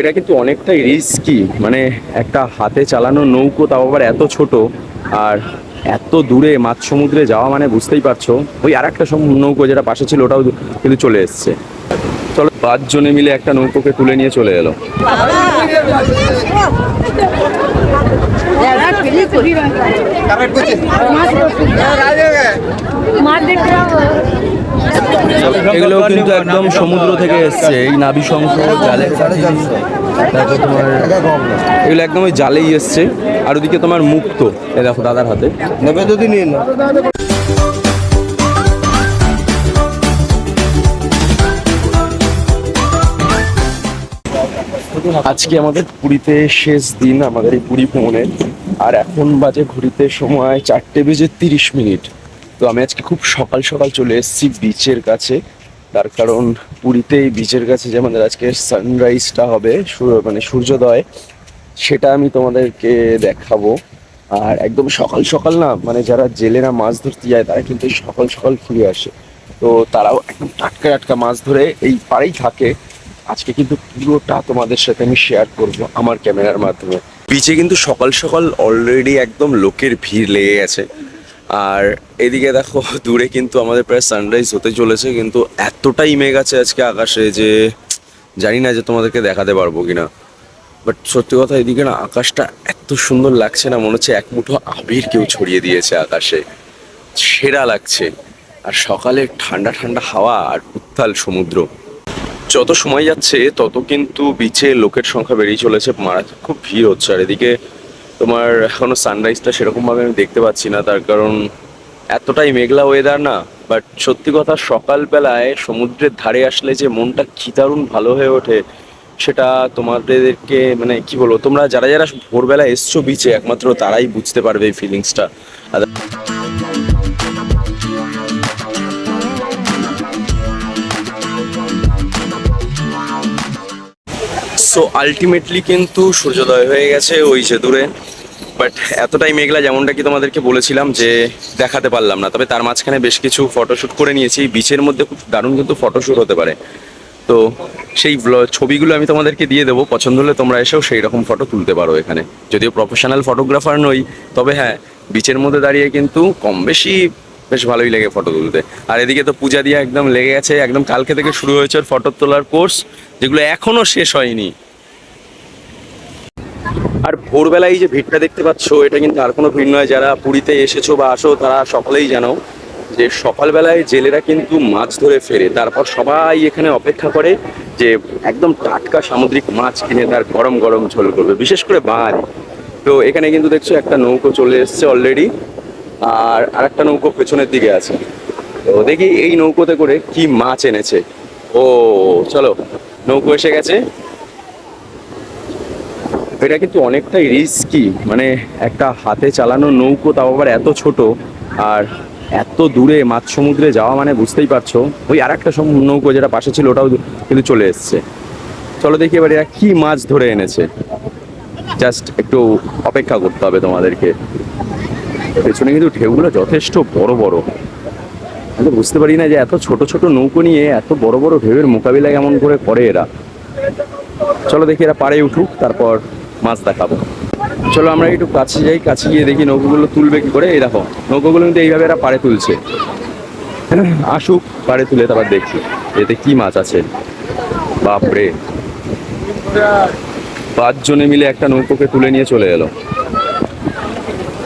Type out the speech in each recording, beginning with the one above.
এটা কিন্তু অনেকটাই রিস্কি মানে একটা হাতে চালানো নৌকো তাও আবার এত ছোট, আর এত দূরে মাছ সমুদ্রে যাওয়া মানে বুঝতেই পারছ। ওই আর একটা নৌকো যেটা পাশে ছিল, ওটাও কিন্তু চলে এসছে। চলো পাঁচজনে মিলে একটা নৌকোকে তুলে নিয়ে চলে এলো। এগুলো কিন্তু একদম সমুদ্র থেকে এসছে এই নাভি শঙ্খ জালে তারপর তোমার এগুলো একদম ওই জালেই এসছে। আর ওদিকে তোমার মুক্ত এ দেখো দাদার হাতে। নেবে যদি নিন আজকে আমাদের পুরীতে শেষ দিন আমাদের এই পুরী ভ্রমণের। আর এখন বাজে ঘুরিতে সময় চারটে বেজে তিরিশ মিনিট। তো আমি আজকে খুব সকাল সকাল চলে এসেছি বিচের কাছে। তার কারণ পুরীতে এই বিচের কাছে যে আমাদের আজকে সানরাইজটা হবে মানে সূর্যোদয়, সেটা আমি তোমাদেরকে দেখাবো। আর একদম সকাল সকাল না মানে যারা জেলেরা মাছ ধরতে যায়, তারা কিন্তু সকাল সকাল ফিরে আসে। তো তারাও একদম টাটকা টাটকা মাছ ধরে এই পাড়েই থাকে। আজকে কিন্তু পুরোটা তোমাদের সাথে আমি শেয়ার করব আমার ক্যামেরার মাধ্যমে। বিচে কিন্তু সকাল সকাল অলরেডি একদম লোকের ভিড় লেগে গেছে। আর এদিকে দেখো, দূরে কিন্তু আমাদের প্রায় সানরাইজ হতে চলেছে, কিন্তু এতটাই মেঘ আছে আজকে আকাশে যে জানি না যে তোমাদেরকে দেখাতে পারব কিনা। বাট সত্যি কথা এদিকে না, আকাশটা এত সুন্দর লাগছে না, মনে হচ্ছে এক মুঠো আবির কেউ ছড়িয়ে দিয়েছে আকাশে। সেরা লাগছে। আর সকালে ঠান্ডা ঠান্ডা হাওয়া আর উত্তাল সমুদ্র। যত সময় যাচ্ছে, তত কিন্তু বিচে লোকের সংখ্যা বেড়েই চলেছে, মারাত্মক খুব ভিড় হচ্ছে। আর এদিকে তোমার এখনও সানরাইজটা সেরকম ভাবে আমি দেখতে পাচ্ছি না, তার কারণ এতটাই মেঘলা ওয়েদার না বাট সত্যি কথা সকালবেলায় সমুদ্রের ধারে আসলে যে মনটা কি দারুণ ভালো হয়ে ওঠে, সেটা তোমাদেরকে মানে কি বলব, তোমরা যারা যারা ভোরবেলা এসছো বিচে একমাত্র তারাই বুঝতে পারবে এই ফিলিংসটা সো আলটিমেটলি কিন্তু সূর্যোদয় হয়ে গেছে ওই যে দূরে বাট এতটাই মেঘলা যেমনটা কি তোমাদেরকে বলেছিলাম যে দেখাতে পারলাম না। তবে তার মাঝখানে বেশ কিছু ফটোশ্যুট করে নিয়েছি। বিচের মধ্যে খুব দারুণ কিন্তু ফটোশ্যুট হতে পারে। তো সেই ছবিগুলো আমি তোমাদেরকে দিয়ে দেবো। পছন্দ হলে তোমরা এসেও সেই রকম ফটো তুলতে পারো এখানে। যদিও প্রফেশনাল ফটোগ্রাফার নই, তবে হ্যাঁ বিচের মধ্যে দাঁড়িয়ে কিন্তু কম বেশি বেশ ভালোই লেগে ফটো তুলতে। আর এদিকে তো পূজা দিয়ে একদম লেগে গেছে। একদম কালকে থেকে শুরু হয়েছে ফটো তোলার কোর্স যেগুলো এখনও শেষ হয়নি। ভোরবেলায় এই যে ভিড়টা দেখতে পাচ্ছ, এটা কিন্তু আর কোনো ভিড় নয়। যারা পুরীতে এসেছ বা আসো, তারা সকলেই জানো যে সকালবেলায় জেলেরা কিন্তু মাছ ধরে ফেরে। তারপর সবাই এখানে অপেক্ষা করে যে একদম টাটকা সামুদ্রিক মাছ কিনে তার গরম গরম ঝোল করবে, বিশেষ করে বাঙালি। তো এখানে কিন্তু দেখছ একটা নৌকো চলে এসছে অলরেডি আর আরেকটা নৌকো পেছনের দিকে আছে। তো দেখি এই নৌকোতে করে কি মাছ এনেছে। ও, চলো, নৌকো এসে গেছে। এটা কিন্তু অনেকটাই রিস্কি মানে একটা হাতে চালানো নৌকো তাও আবার এত ছোট, আর এত দূরে মাঝ সমুদ্রে যাওয়া মানে বুঝতেই পারছ। ওই আর একটা নৌকো যেটা পাশে ছিল ওটাও কিন্তু চলে এসছে। চলো দেখি এবার এরা কি মাছ ধরে এনেছে। জাস্ট একটু অপেক্ষা করতে হবে তোমাদেরকে। পেছনে কিন্তু ঢেউগুলো যথেষ্ট বড় বড়। আমি বুঝতে পারি না যে এত ছোট ছোট নৌকো নিয়ে এত বড় বড় ঢেউয়ের মোকাবিলা কেমন করে করে এরা। চলো দেখি এরা পাড়ে উঠুক, তারপর মাছ দেখাবো। চলো আমরা একটু কাছে যাই, কাছে গিয়ে দেখি নৌকোগুলো তুলবে কি করে। এই দেখো, নৌকোগুলো কিন্তু এইভাবে এরা পাড়ে তুলছে। আসুক, পাড়ে তুলে তারপর দেখছি এতে কি মাছ আছে। বাপরে। পাঁচজনে মিলে একটা নৌকোকে তুলে নিয়ে চলে এলো।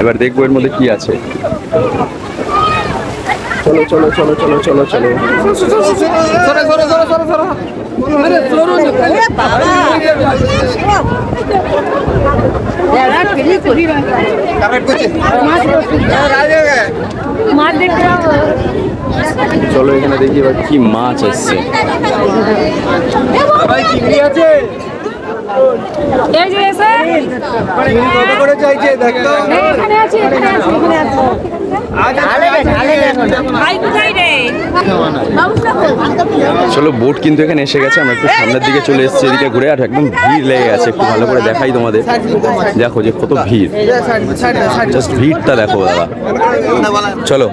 এবার দেখব এর মধ্যে কি আছে। চলো চলো চলো চলো চলো চলো। চলো এখানে দেখি এবার কি মাছ চিংড়ি আছে? এই যে এসে কত করে চাইছে এখানে আছে এখানে আছে এখানে আছে চলো বোট কিন্তু এখানে এসে গেছে আমরা একটু সামনের দিকে চলে এসেছি এদিকে ঘুরে আর একদম ভিড় লেগে গেছে একটু ভালো করে দেখাই তোমাদের দেখো যে কত ভিড় জাস্ট ভিড়টা দেখো দাদা চলো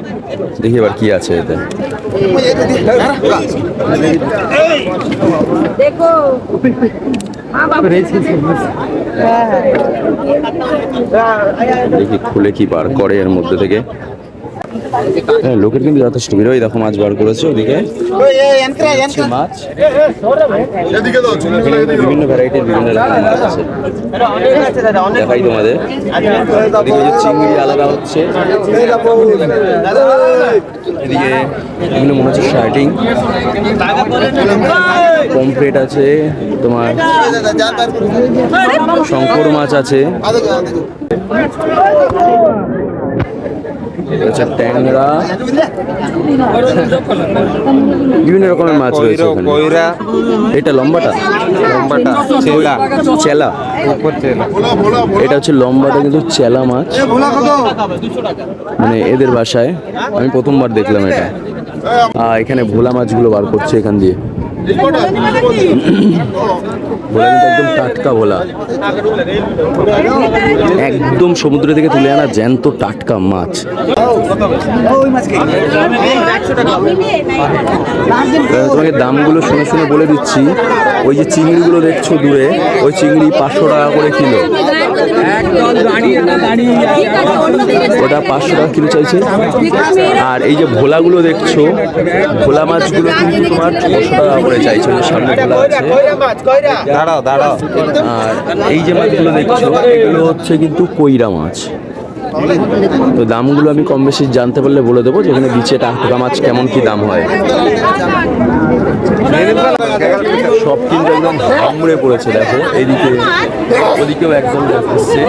দেখি এবার কি আছে এতে দেখো দেখি খুলে কি বার করে এর মধ্যে থেকে। লোকের কিন্তু যথেষ্ট ভিড়। ওই দেখো মাছ বার করেছে ওদিকে। মাছ। বিভিন্ন ভ্যারাইটির বিভিন্ন রকমের মাছ আছে। দেখাই তোমাদের। ওদিকে যে চিংড়ি আলাদা হচ্ছে। এদিকে এগুলো মনে হচ্ছে শার্টিং। পমফ্রেট আছে তোমার শঙ্কর মাছ আছে। এটা হচ্ছে ট্যাংরা। বিভিন্ন রকমের মাছ রয়েছে ওখানে। কইরা। এটা লম্বাটা? লম্বাটা চেলা। চেলা। উপর চেলা। এটা হচ্ছে লম্বাটা কিন্তু চেলা মাছ। মানে এদের বাসায়। আমি প্রথমবার দেখলাম এটা। আহ, এখানে ভোলা মাছগুলো বার করছে এখান দিয়ে। একদম টাটকা ভোলা। একদম সমুদ্র থেকে তুলে আনা জ্যান্ত টাটকা মাছ। তোমাকে দামগুলো শুনে শুনে বলে দিচ্ছি। ওই যে চিংড়িগুলো দেখছ দূরে ওই চিংড়ি পাঁচশো টাকা করে কিলো। ওটা পাঁচশো টাকা কিলো চাইছে। আর এই যে ভোলাগুলো দেখছ ভোলা মাছগুলো কিন্তু তোমার ছশো টাকা করে চাইছে সামনে ভোলা আছে। দাঁড়াও দাঁড়াও। আর এই যে মাছগুলো দেখছ এগুলো হচ্ছে কিন্তু কইরা মাছ। তো দামগুলো আমি কম বেশি জানতে পারলে বলে দেবো যেখানে বিচে টাকা মাছ কেমন কি দাম হয়। সব কিন্তু একদম ঘামড়ে পড়েছে দেখো। এইদিকে ওদিকেও একদম দেখছে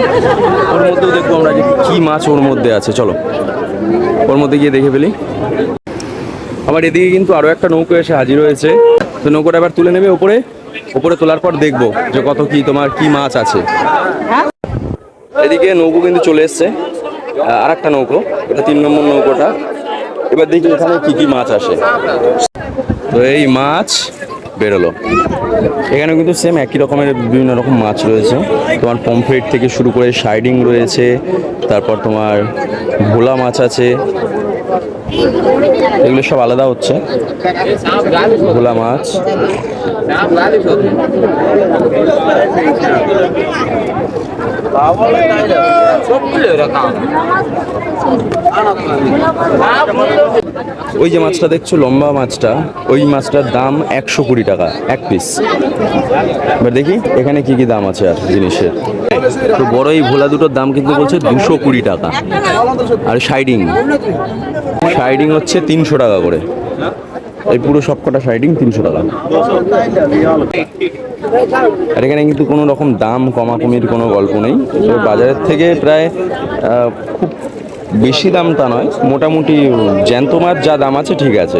ওর মধ্যেও দেখব আমরা যে কি মাছ ওর মধ্যে আছে চলো। ওর মধ্যে গিয়ে দেখে ফেলি। আমার এদিকে কিন্তু আরও একটা নৌকো এসে হাজির হয়েছে। তো নৌকোটা এবার তুলে নেবে উপরে। উপরে তোলার পর দেখব যে কত কি তোমার কি মাছ আছে। এদিকে নৌকো কিন্তু চলে এসছে। আর একটা নৌকো, এটা তিন নম্বর নৌকোটা। এবার দেখি এখানে কি কি মাছ আসে। তো এই মাছ বেরোলো। এখানে কিন্তু সেম একই রকমের বিভিন্ন রকম মাছ রয়েছে। তোমার পমফ্রেট থেকে শুরু করে সাইডিং রয়েছে। তারপর তোমার ভোলা মাছ আছে। এগুলো সব আলাদা হচ্ছে। ভোলা মাছ। ওই যে মাছটা দেখছ, লম্বা মাছটা, ওই মাছটার দাম একশো কুড়ি টাকা, এক পিস এবার দেখি, এখানে কি কি দাম আছে আর জিনিসের। তো বড় এই ভোলা দুটোর দাম কিন্তু বলছে দুশো কুড়ি টাকা। আর সাইডিং সাইডিং হচ্ছে তিনশো টাকা করে। এই পুরো সবকটা সাইডিং তিনশো টাকা। আর এখানে কিন্তু কোনো রকম দাম কমাকমির কোনো গল্প নেই। বাজারের থেকে প্রায় খুব বেশি দাম তা নয়। মোটামুটি জ্যান্ত মাছ যা দাম আছে ঠিক আছে।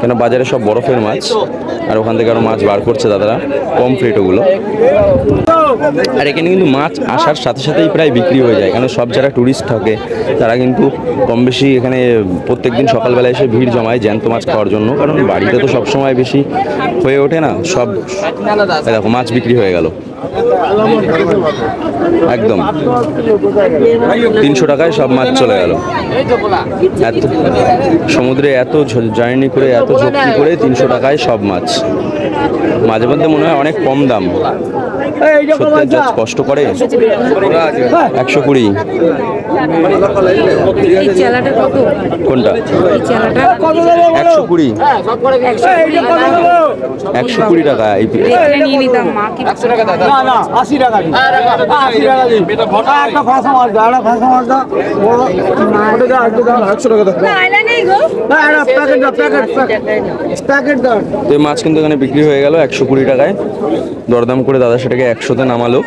কেন বাজারে সব বরফের মাছ। আর ওখান থেকে আরও মাছ বার করছে দাদারা কম ওগুলো আর এখানে কিন্তু মাছ আসার সাথে সাথেই প্রায় বিক্রি হয়ে যায়। কারণ সব যারা ট্যুরিস্ট থাকে, তারা কিন্তু কম বেশি এখানে প্রত্যেক দিন সকালবেলা এসে ভিড় জমায় জ্যান্ত মাছ খাওয়ার জন্য। কারণ বাড়িতে তো সবসময় বেশি হয়ে ওঠে না, সব দেখো, মাছ বিক্রি হয়ে গেল। একদম। তিনশো টাকায় সব মাছ চলে গেল। এত সমুদ্রে এত জার্নি করে এত ঝক্কি করে তিনশো টাকায় সব মাছ। মাঝে মধ্যে মনে হয় অনেক কম দাম। কষ্ট করে একশো কুড়ি। এই চেলাটা কত? কোনটা? একশো কুড়ি। একশো কুড়ি টাকা। এই আশি টাকা আশি টাকা দিন। একটা ফাঁসা মাছ দাও একটা ফাঁসা মাছ দাও ওটা দাও একটু দাও। একশো টাকা দাও। না আইলা নেই গো। না এটা প্যাকেট দাও প্যাকেট প্যাকেট। দাও। তো এই মাছ কিন্তু এখানে বিক্রি হয়ে গেল একশো কুড়ি টাকায়। দরদাম করে দাদা সেটাকে একশোতে নামালো।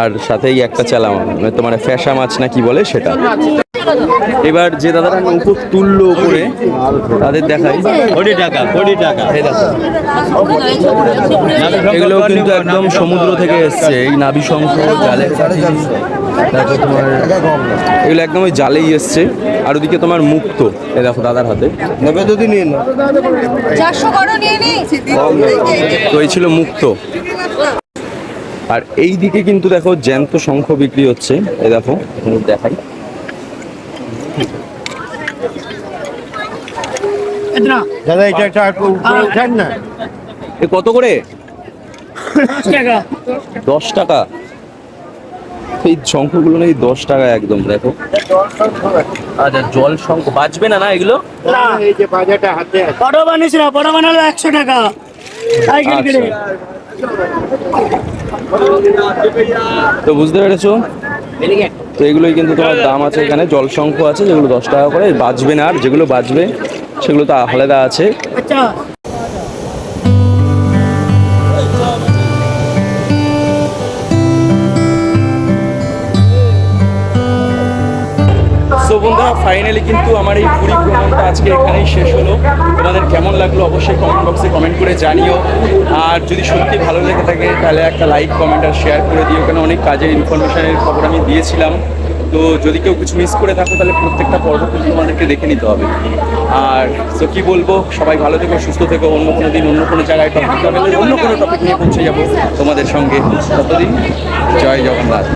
আর সাথেই একটা চালাম মানে তোমার ফ্যাসা মাছ না কি বলে সেটা। এবার যে দাদারা নৌকো তুললো উপরে তাদের দেখাই। কোটি টাকা কোটি টাকা। এগুলো কিন্তু একদম সমুদ্র থেকে এসছে এই নাবি শঙ্খ জালের কাঠি তারপর তোমার এগুলো একদম ওই জালেই এসছে। আর ওদিকে তোমার মুক্ত এ দেখো দাদার হাতে। নেবে যদি নিয়ে নি। তো এই ছিল মুক্ত। আর এই দিকে কিন্তু দেখো জ্যান্ত শঙ্খ বিক্রি হচ্ছে এ দেখো দেখাই। দাদা এটা একটা উপরে উঠেন না। এ কত করে? দশ টাকা। এই শঙ্খগুলো নাকি দশ টাকা একদম দেখো। আচ্ছা জল শঙ্খ বাজবে না না এগুলো? এই যে হাতে আছে। বড় বানিস না বড় বানালো একশো টাকা। তো বুঝতে পেরেছ? তো এগুলোই কিন্তু তোমার দাম আছে এখানে। জল শঙ্খ আছে, যেগুলো দশ টাকা করে। বাঁচবে না আর, যেগুলো বাঁচবে সেগুলো তো আলাদা আছে। ফাইনালি কিন্তু আমার এই পুরী ভ্রমণটা আজকে এখানেই শেষ হলো। তোমাদের কেমন লাগল অবশ্যই কমেন্ট বক্সে কমেন্ট করে জানিও। আর যদি সত্যি ভালো লেগে থাকে, তাহলে একটা লাইক কমেন্ট আর শেয়ার করে দিও। কেন, অনেক কাজের ইনফরমেশনের খবর আমি দিয়েছিলাম। তো যদি কেউ কিছু মিস করে থাকো, তাহলে প্রত্যেকটা পর্ব কিন্তু তোমাদেরকে দেখে নিতে হবে। আর তো কি বলব, সবাই ভালো থেকো, সুস্থ থেকো, অন্য কোনো দিন, অন্য কোনো জায়গায় টপিক অন্য কোনো টপিক নিয়ে পৌঁছে যাব তোমাদের সঙ্গে। ততদিন, জয় জগন্নাথ।